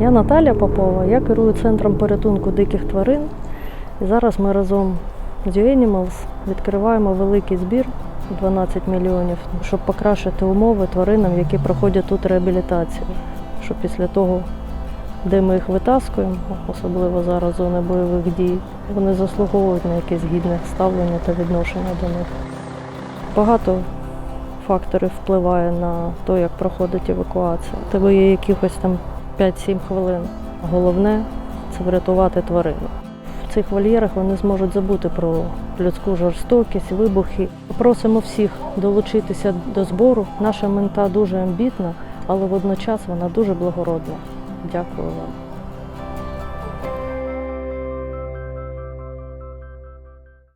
Я Наталя Попова, я керую центром порятунку диких тварин. І зараз ми разом з U-Animals відкриваємо великий збір 12 мільйонів, щоб покращити умови тваринам, які проходять тут реабілітацію. Щоб після того, де ми їх витаскуємо, особливо зараз зони бойових дій, вони заслуговують на якесь гідне ставлення та відношення до них. Багато факторів впливає на те, як проходить евакуація. Тебе є якихось там 5-7 хвилин. Головне це врятувати тварину. В цих вольєрах вони зможуть забути про людську жорстокість, вибухи. Просимо всіх долучитися до збору. Наша мента дуже амбітна, але водночас вона дуже благородна. Дякую вам.